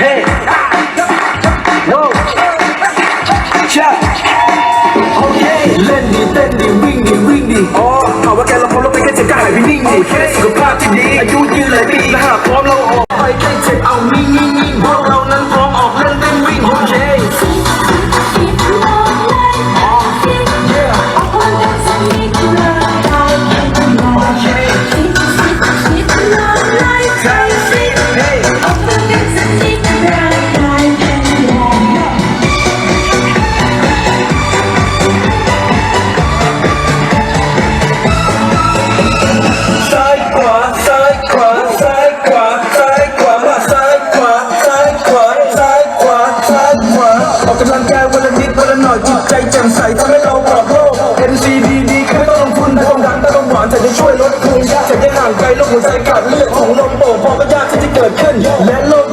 Hey, no, check. Okay, let me, let me. ออกกำลังกายวันละนิดวันละหน่อยจิตใจแจ่มใสทำให้เราปลอดโรค NCD ดีขึ้นไม่ต้องลงทุนแต่ความดันแต่ความหวานแต่จะช่วยลดภูมิจะได้ห่างไกลโรคหัวใจขาดเลือดของลมโป่งพอปัญญากที่จะเกิดขึ้นและโรค